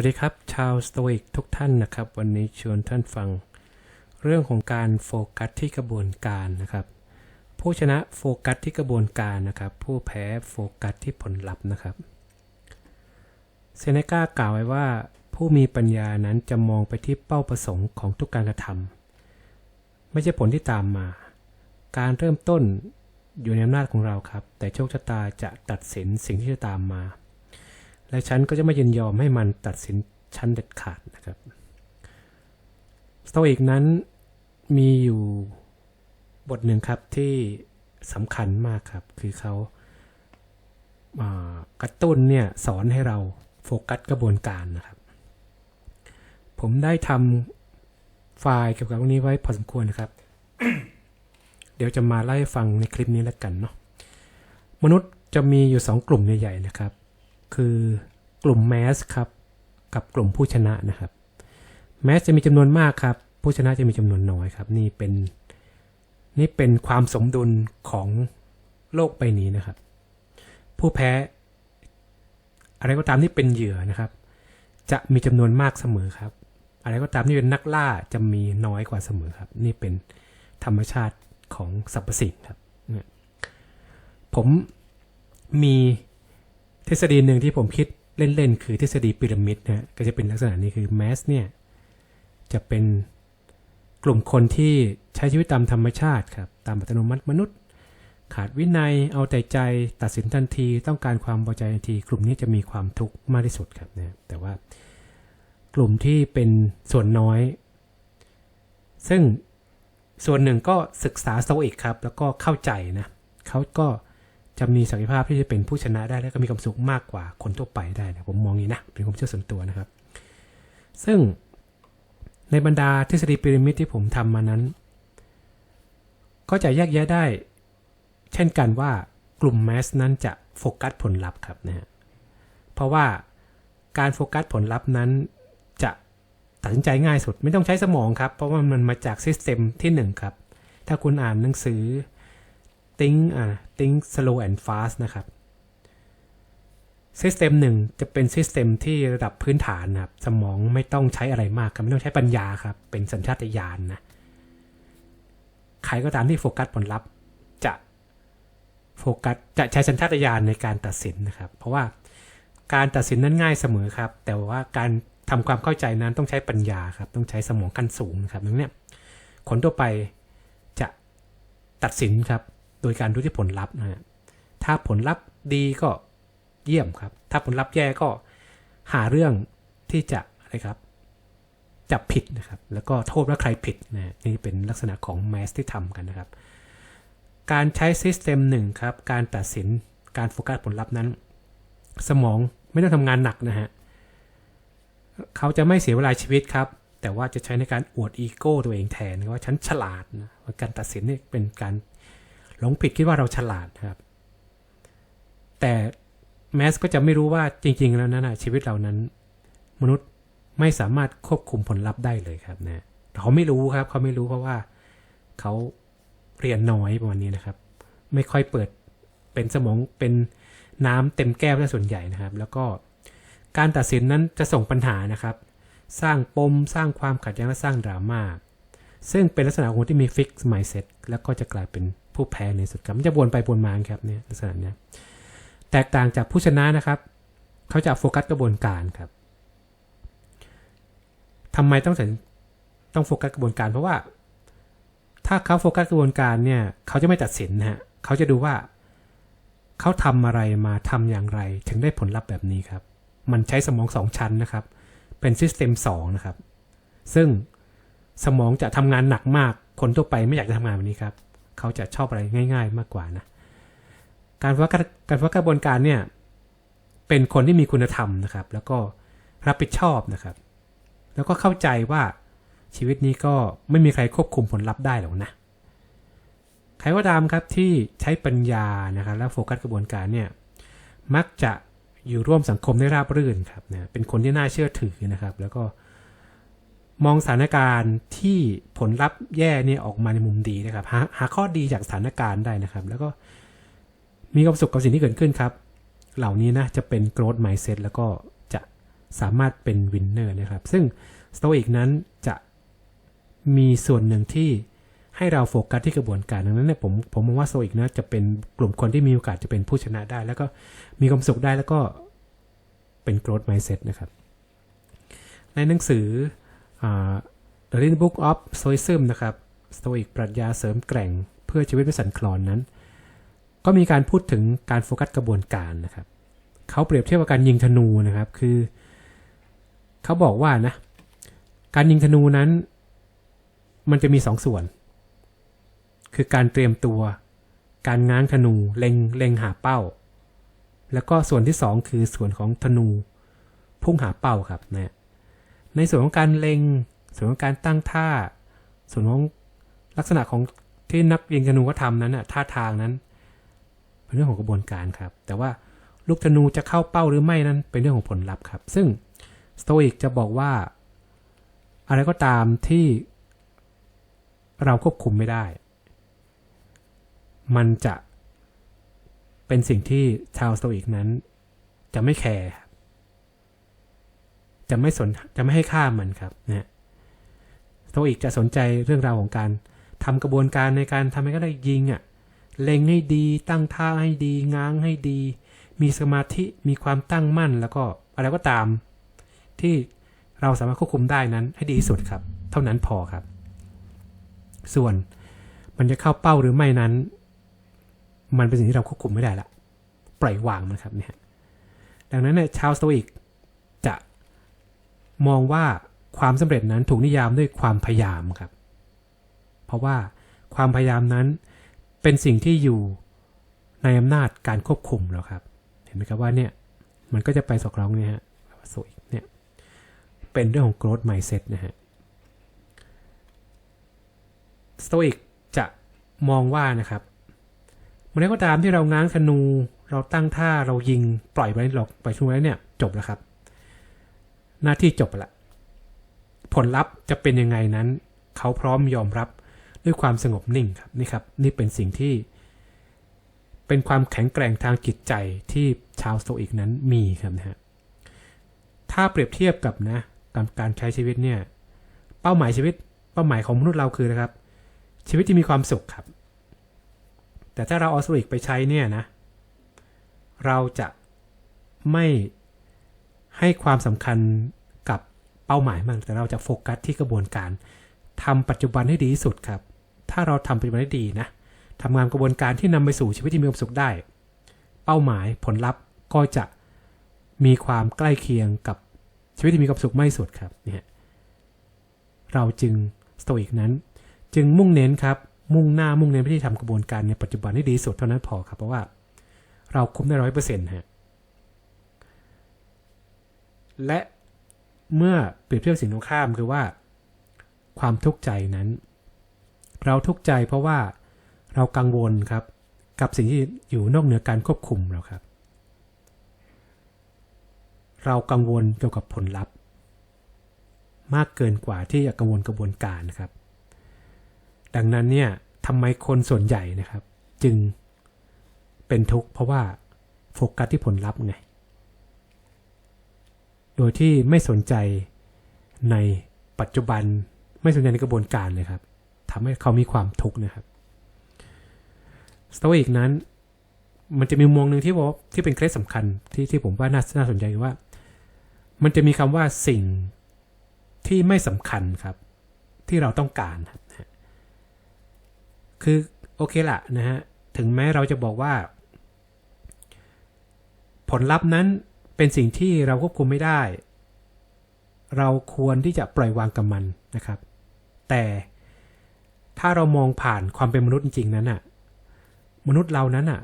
วัสดีครับ ชาวสโตอิกทุกท่านนะครับ วันนี้ชวนท่านฟัง เรื่องของการโฟกัสที่กระบวนการนะครับ ผู้ชนะโฟกัสที่กระบวนการนะครับ ผู้แพ้โฟกัสที่ผลลัพธ์นะครับเซเนกากล่าวไว้ว่า ผู้มีปัญญานั้นจะมองไปที่เป้าประสงค์ของทุกการกระทำไม่ใช่ผลที่ตามมา การเริ่มต้นอยู่ในอำนาจของเราครับ แต่โชคชะตาจะตัดสินสิ่งที่จะตามมา และฉันก็จะไม่ยินยอมให้มันตัดสินฉันเด็ดขาดนะครับสโตอิกนั้นมีอยู่บทหนึ่งครับที่สำคัญมากครับ คือเขาากระตุ้นเนี่ยสอนให้เราโฟกัสกระบวนการนะครับ ผมได้ทำไฟล์เกี่ยวกับเรื่องนี้ไว้พอสมควรนะครับ เดี๋ยวจะมาไล่ฟังในคลิปนี้แล้วกันเนาะมนุษย์จะมีอยู่ 2 กลุ่มใหญ่ๆนะครับ คือกลุ่มแมสครับกับกลุ่มผู้ชนะนะครับ แมสจะมีจำนวนมากครับ ผู้ชนะจะมีจำนวนน้อยครับ นี่เป็นนี่เป็นความสมดุลของโลกใบนี้นะครับ ผู้แพ้ อะไรก็ตามที่เป็นเหยื่อนะครับ จะมีจำนวนมากเสมอครับ อะไรก็ตามที่เป็นนักล่าจะมีน้อยกว่าเสมอครับ นี่เป็นธรรมชาติของสรรพสิ่งครับ ผมมี ทฤษฎีหนึ่งที่ผมคิดเล่นๆ คือทฤษฎีพีระมิดนะฮะก็จะเป็นลักษณะนี้คือแมสเนี่ยจะเป็นกลุ่มคนที่ใช้ชีวิตตามธรรมชาติครับตามอัตโนมัติมนุษย์ ขาดวินัยเอาแต่ใจตัดสินทันที ต้องการความพอใจทันที กลุ่มนี้จะมีความทุกข์มากที่สุดครับนะแต่ว่ากลุ่มที่เป็นส่วนน้อย ซึ่งส่วนหนึ่งก็ศึกษาโตอิกครับ แล้วก็เข้าใจนะเขาก็ จะมีศักยภาพที่จะเป็นผู้ชนะได้และก็มีความสุขมากกว่าคนทั่วไปได้นะผมมองอย่างนี้นะเป็นความเชื่อส่วนตัวนะครับ ซึ่งในบรรดาทฤษฎีพีระมิดที่ผมทำมานั้น ก็จะแยกแยะได้ เช่นกันว่ากลุ่มแมสนั้นจะโฟกัสผลลัพธ์ครับนะฮะเพราะว่าการโฟกัสผลลัพธ์นั้นจะตัดสินใจง่ายสุดไม่ต้องใช้สมองครับ เพราะว่ามันมาจากซิสเต็มที่1ครับถ้าคุณอ่านหนังสือ think อ่า think slow and fast นะครับซิสเต็มหนึ่งจะเป็นซิสเต็มที่ระดับพื้นฐานนะครับ สมองไม่ต้องใช้อะไรมากครับไม่ต้องใช้ปัญญาครับ เป็นสัญชาตญาณนนะ ใครก็ตามที่โฟกัสผลลัพธ์จะโฟกัสจะใช้สัญชาตญาณในการตัดสินนะครับ เพราะว่าการตัดสินนั้นง่ายเสมอครับ แต่ว่าการทำความเข้าใจนั้นต้องใช้ปัญญาครับ ต้องใช้สมองขั้นสูงนะครับดังนี้คนทั่วไปจะตัดสินครับ โดยการดูที่ผลลัพธ์นะฮะถ้าผลลัพธ์ดีก็เยี่ยมครับ ถ้าผลลัพธ์แย่ก็หาเรื่องที่จะอะไรครับ จับผิดนะครับ แล้วก็โทษว่าใครผิดนะนี่เป็นลักษณะของแมสที่ทำกันนะครับ การใช้ซิสเต็มหนึ่งครับ การตัดสินการโฟกัสผลลัพธ์นั้น สมองไม่ต้องทำงานหนักนะฮะเขาจะไม่เสียเวลาชีวิตครับ แต่ว่าจะใช้ในการอวดอีโก้ตัวเองแทนว่าฉันฉลาดนะการตัดสินนี่เป็นการ หลงผิดคิดว่าเราฉลาดครับ แต่แมสก็จะไม่รู้ว่าจริง ๆ แล้วนั้นนะชีวิตเรานั้น มนุษย์ไม่สามารถควบคุมผลลัพธ์ได้เลยครับนะเขาไม่รู้ครับ เขาไม่รู้เพราะว่าเขาเรียนน้อยประมาณนี้นะครับ ไม่ค่อยเปิดเป็นสมองเป็นน้ำเต็มแก้วซะส่วนใหญ่นะครับ แล้วก็การตัดสินนั้นจะส่งปัญหานะครับ สร้างปมสร้างความขัดแย้งและสร้างดราม่าซึ่งเป็นลักษณะของคนที่มีฟิกซ์ไมเซ็ตแล้วก็จะกลายเป็น ผู้แพ้ในสุดครับมันจะวนไปวนมาครับเนี่ยลักษณะเนี้ยแตกต่างจากผู้ชนะนะครับ เขาจะโฟกัสกระบวนการครับทำไมต้องสต้องโฟกัสกระบวนการเพราะว่า ถ้าเขาโฟกัสกระบวนการเนี่ยเขาจะไม่ตัดสินนะฮะเขาจะดูว่าเขาทำอะไรมาทำอย่างไร ถึงได้ผลลัพธ์แบบนี้ครับ มันใช้สมองสองชั้นนะครับ เป็นซิสเต็มสองนะครับ ซึ่งสมองจะทำงานหนักมากคนทั่วไปไม่อยากจะทำงานแบบนี้ครับ เขาจะชอบอะไรง่าย ๆ มากกว่านะ การโฟกัสการโฟกัสกระบวนการเนี่ยเป็นคนที่มีคุณธรรมนะครับ แล้วก็รับผิดชอบนะครับ แล้วก็เข้าใจว่าชีวิตนี้ก็ไม่มีใครควบคุมผลลัพธ์ได้หรอกนะใครก็ตามครับที่ใช้ปัญญานะครับ แล้วโฟกัสกระบวนการเนี่ยมักจะอยู่ร่วมสังคมได้ราบรื่นครับนะเป็นคนที่น่าเชื่อถือนะครับ แล้วก็ มองสถานการณ์ที่ผลลัพธ์แย่เนี่ยออกมาในมุมดีนะครับ หาหาข้อดีจากสถานการณ์ได้นะครับ แล้วก็มีความสุขกับสิ่งที่เกิดขึ้นครับ เหล่านี้นะจะเป็น growth mindset แล้วก็จะสามารถเป็นวินเนอร์นะครับ ซึ่งสโตอิกนั้นจะมีส่วนหนึ่งที่ให้เราโฟกัสที่กระบวนการดังนั้นเนี่ยผมผมมองว่าสโตอิกนะจะเป็นกลุ่มคนที่มีโอกาสจะเป็นผู้ชนะได้ แล้วก็มีความสุขได้แล้วก็เป็น growth mindset นะครับ ในหนังสือ The Little Book of Stoicism นะครับสโตอิกปรัชญาเสริมแกร่งเพื่อชีวิตไม่สั่นคลอนนั้น ก็มีการพูดถึงการโฟกัสกระบวนการนะครับ เขาเปรียบเทียบกับการยิงธนูนะครับคือ เขาบอกว่านะ การยิงธนูนั้น มันจะมีสองส่วน คือการเตรียมตัว การง้างธนูเล็งเล็งหาเป้า แล้วก็ส่วนที่สองคือส่วนของธนู พุ่งหาเป้าครับนะ ในส่วนของการเล็ง ส่วนของการตั้งท่า ส่วนของลักษณะของที่นักยิงธนูก็ทำนั้นน่ะท่าทางนั้น เป็นเรื่องของกระบวนการครับ แต่ว่าลูกธนูจะเข้าเป้าหรือไม่นั้นเป็นเรื่องของผลลัพธ์ครับ ซึ่งสโตอิกจะบอกว่า อะไรก็ตามที่เราควบคุมไม่ได้ มันจะเป็นสิ่งที่ชาวสโตอิกนั้นจะไม่แคร์ จะไม่สนจะไม่ให้ค่ามันครับนะสโตอิกจะสนใจเรื่องราวของการทำกระบวนการในการทำให้ก็ได้ยิงอะ่ะเล็งให้ดีตั้งท่าให้ดี ง้างให้ดี มีสมาธิมีความตั้งมั่นแล้วก็อะไรก็ตาม ที่เราสามารถควบคุมได้นั้นให้ดีที่สุดครับ เท่านั้นพอครับ ส่วนมันจะเข้าเป้าหรือไม่นั้น มันเป็นสิ่งที่เราควบคุมไม่ได้ละปล่อยวางมันครับเนี่ยดังนั้นเนี่ยชาวสโตอิกจะ มองว่าความสำเร็จนั้นถูกนิยามด้วยความพยายามครับ เพราะว่าความพยายามนั้นเป็นสิ่งที่อยู่ในอำนาจการควบคุมแล้วครับ เห็นไหมครับว่าเนี่ยมันก็จะไปสอกร้องเนี่ยฮะสโตอิกเนี่ยเป็นเรื่องของ growth mindset นะฮะสโตอิกจะมองว่านะครับเมื่อไรก็ตามที่เราง้างธนู เราตั้งท่าเรายิงปล่อยไปหลอกไปช่วยเนี่ยจบแล้วครับ หน้าที่จบไปละผลลัพธ์จะเป็นยังไงนั้น เขาพร้อมยอมรับด้วยความสงบนิ่งครับนี่ครับ นี่เป็นสิ่งที่ เป็นความแข็งแกร่งทางจิตใจที่ชาวโตอิกนั้นมีครับนะฮะถ้าเปรียบเทียบกับนะกับการใช้ชีวิตเนี่ย เป้าหมายชีวิต เป้าหมายของมนุษย์เราคือนะครับ ชีวิตที่มีความสุขครับ แต่ถ้าเราเอาสโตอิกไปใช้เนี่ยนะ เราจะไม่ ให้ความสำคัญกับเป้าหมายมากแต่เราจะโฟกัสที่กระบวนการทำปัจจุบันให้ดีที่สุดครับ ถ้าเราทำปัจจุบันได้ดีนะทำงานกระบวนการที่นำไปสู่ชีวิตที่มีความสุขได้ เป้าหมายผลลัพธ์ก็จะมีความใกล้เคียงกับชีวิตที่มีความสุขไม่สุดครับเนี่ยเราจึงสโตอิกนั้น จึงมุ่งเน้นครับ มุ่งหน้ามุ่งเน้นไปที่ทำกระบวนการในปัจจุบันให้ดีสุดเท่านั้นพอครับ เพราะว่า เราคุ้มได้ร้อยเปอร์เซ็นต์ฮะ และเมื่อเปรียบเทียบสิ่งตรงข้ามคือว่า ความทุกข์ใจนั้น เราทุกข์ใจเพราะว่าเรากังวลครับ กับสิ่งที่อยู่นอกเหนือการควบคุมเราครับ เรากังวลเกี่ยวกับผลลัพธ์ มากเกินกว่าที่จะกังวลกระบวนการนะครับ ดังนั้นเนี่ยทำไมคนส่วนใหญ่นะครับ จึงเป็นทุกข์เพราะว่าโฟกัสที่ผลลัพธ์ไง โดยที่ไม่สนใจในปัจจุบันไม่สนใจในกระบวนการเลยครับทำให้เขามีความทุกข์นะครับสโตอิกนั้น มันจะมีมุมงหนึ่งที่บอกที่เป็นเคล็ดสำคัญที่ที่ผมว่าน่าน่าสนใจคือว่า มันจะมีคำว่าสิ่งที่ไม่สำคัญครับ ที่เราต้องการครับคือโอเคละนะฮะถึงแม้เราจะบอกว่า ผลลัพธ์นั้น เป็นสิ่งที่เราควบคุมไม่ได้ เราควรที่จะปล่อยวางกับมันนะครับ แต่ถ้าเรามองผ่านความเป็นมนุษย์จริงๆนั้นน่ะ มนุษย์เรานั้นอะ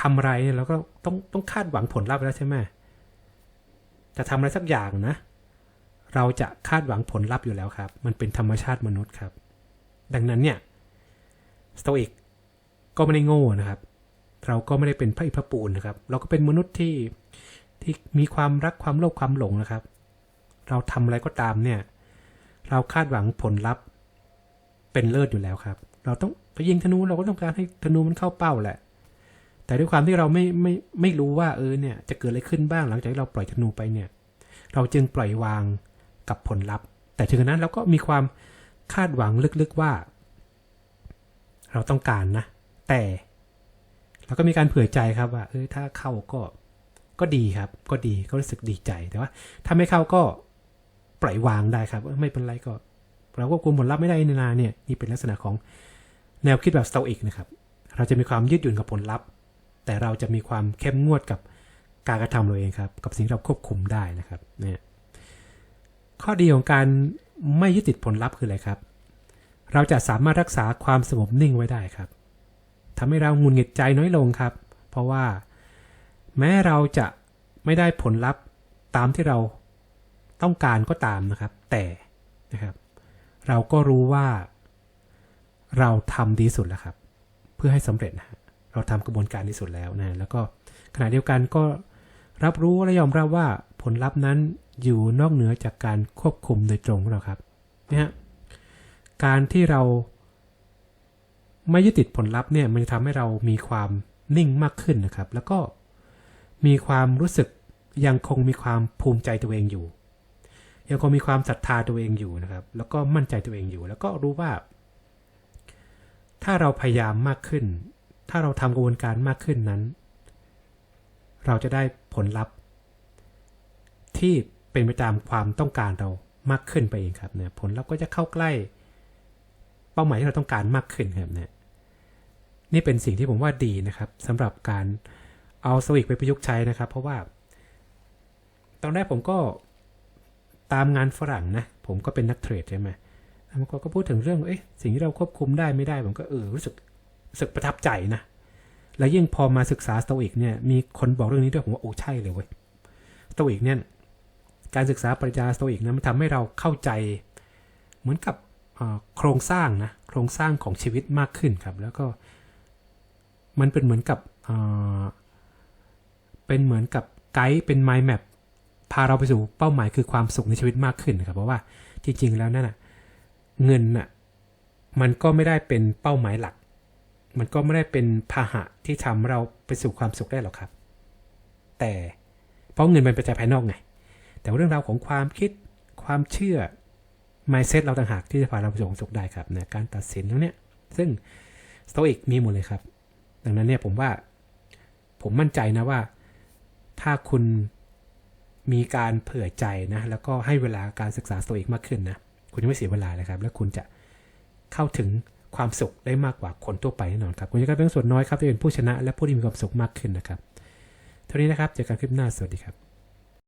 ทำอะไรเนี่ยเราก็ต้องต้องคาดหวังผลลัพธ์แล้วใช่ไหมจะทำอะไรสักอย่างนะ เราจะคาดหวังผลลัพธ์อยู่แล้วครับ มันเป็นธรรมชาติมนุษย์ครับ ดังนั้นเนี่ยสโตอิกก็ไม่ได้โง่นะครับ เราก็ไม่ได้เป็นพระอิพระปูนนะครับ เราก็เป็นมนุษย์ที่ ที่มีความรักความโลภความหลงนะครับ เราทำอะไรก็ตามเนี่ย เราคาดหวังผลลัพธ์เป็นเลิศอยู่แล้วครับ เราต้องไปยิงธนูเราก็ต้องการให้ธนูมันเข้าเป้าแหละ แต่ด้วยความที่เราไม่ไม่ไม่รู้ว่าเออเนี่ยจะเกิดอะไรขึ้นบ้างหลังจากที่เราปล่อยธนูไปเนี่ย เราจึงปล่อยวางกับผลลัพธ์ แต่ถึงนั้นเราก็มีความคาดหวังลึกๆว่า เราต้องการนะ แต่เราก็มีการเผื่อใจครับว่าเออถ้าเข้าก็ ก็ดีครับ ก็ดีก็รู้สึกดีใจแต่ว่า ถ้าไม่เข้าก็ปล่อยวางได้ครับไม่เป็นไรก็เราก็คุมผลลัพธ์ไม่ได้นี่นาเนี่ยนี่เป็นลักษณะของแนวคิดแบบสโตอิกนะครับ เราจะมีความยืดหยุ่นกับผลลัพธ์ แต่เราจะมีความเข้มงวดกับการกระทำเราเองครับ กับสิ่งที่เราควบคุมได้นะครับเนี่ยข้อดีของการไม่ยึดติดผลลัพธ์คืออะไรครับ เราจะสามารถรักษาความสงบนิ่งไว้ได้ครับทำให้เราหงุนหงิดใจน้อยลงครับ เพราะว่า แม้เราจะไม่ได้ผลลัพธ์ตามที่เราต้องการก็ตามนะครับ แต่นะครับ เราก็รู้ว่า เราทำดีสุดแล้วครับ เพื่อให้สำเร็จนะเราทำกระบวนการที่สุดแล้วนะแล้วก็ขณะเดียวกันก็รับรู้และยอมรับว่าผลลัพธ์นั้นอยู่นอกเหนือจากการควบคุมโดยตรงของเราครับนะฮะการที่เราไม่ยึดติดผลลัพธ์เนี่ยมันจะทำให้เรามีความนิ่งมากขึ้นนะครับ แล้วก็ มีความรู้สึกยังคงมีความภูมิใจตัวเองอยู่ ยังคงมีความศรัทธาตัวเองอยู่นะครับ แล้วก็มั่นใจตัวเองอยู่ แล้วก็รู้ว่า ถ้าเราพยายามมากขึ้น ถ้าเราทำกระบวนการมากขึ้นนั้น เราจะได้ผลลัพธ์ ที่เป็นไปตามความต้องการเรามากขึ้นไปเองครับเนี่ยผลลัพธ์ก็จะเข้าใกล้ เป้าหมายที่เราต้องการมากขึ้นครับเนี่ยนี่เป็นสิ่งที่ผมว่าดีนะครับสำหรับการ เอาสวิกไปประยุกต์ใช้นะครับ เพราะว่า ตอนแรกผมก็ตามงานฝรั่งนะ ผมก็เป็นนักเทรดใช่ไหมแล้วมันก็พูดถึงเรื่องเอ๊ะสิ่งที่เราควบคุมได้ไม่ได้ผมก็เออรู้สึกรู้สึกประทับใจนะ แล้วยิ่งพอมาศึกษาสโตอิกเนี่ยมีคนบอกเรื่องนี้ด้วยผมว่าโอ้ใช่เลยเว้ยสโตอิกเนี่ยการศึกษาปรัชญาสโตอิกนะมันทำให้เราเข้าใจเหมือนกับโครงสร้างนะโครงสร้างของชีวิตมากขึ้นครับ แล้วก็มันเป็นเหมือนกับ เป็นเหมือนกับไกด์เป็นไมล์แมปพาเราไปสู่เป้าหมายคือความสุขในชีวิตมากขึ้นครับ เพราะว่าจริง ๆ แล้วนั่นน่ะเงินน่ะมันก็ไม่ได้เป็นเป้าหมายหลัก มันก็ไม่ได้เป็นพาหะที่ทำเราไปสู่ความสุขได้หรอกครับ แต่เพราะเงินเป็นปัจจัยภายนอกไง แต่ว่าเรื่องราวของความคิดความเชื่อ mindset เราต่างหากที่จะพาเราไปสู่ความสุขได้ครับนะการตัดสินแล้วเนี่ยซึ่งสโตอิกมีหมดเลยครับ ดังนั้นเนี่ยผมว่าผมมั่นใจนะว่า ถ้าคุณมีการเผื่อใจนะ แล้วก็ให้เวลาการศึกษาตัวเองมากขึ้นนะ คุณจะไม่เสียเวลาเลยครับ แล้วคุณจะเข้าถึงความสุขได้มากกว่าคนทั่วไปแน่นอนครับ คุณจะกลายเป็นส่วนน้อยครับที่เป็นผู้ชนะ และผู้ที่มีความสุขมากขึ้นนะครับ เท่านี้นะครับ เจอกันคลิปหน้า สวัสดีครับ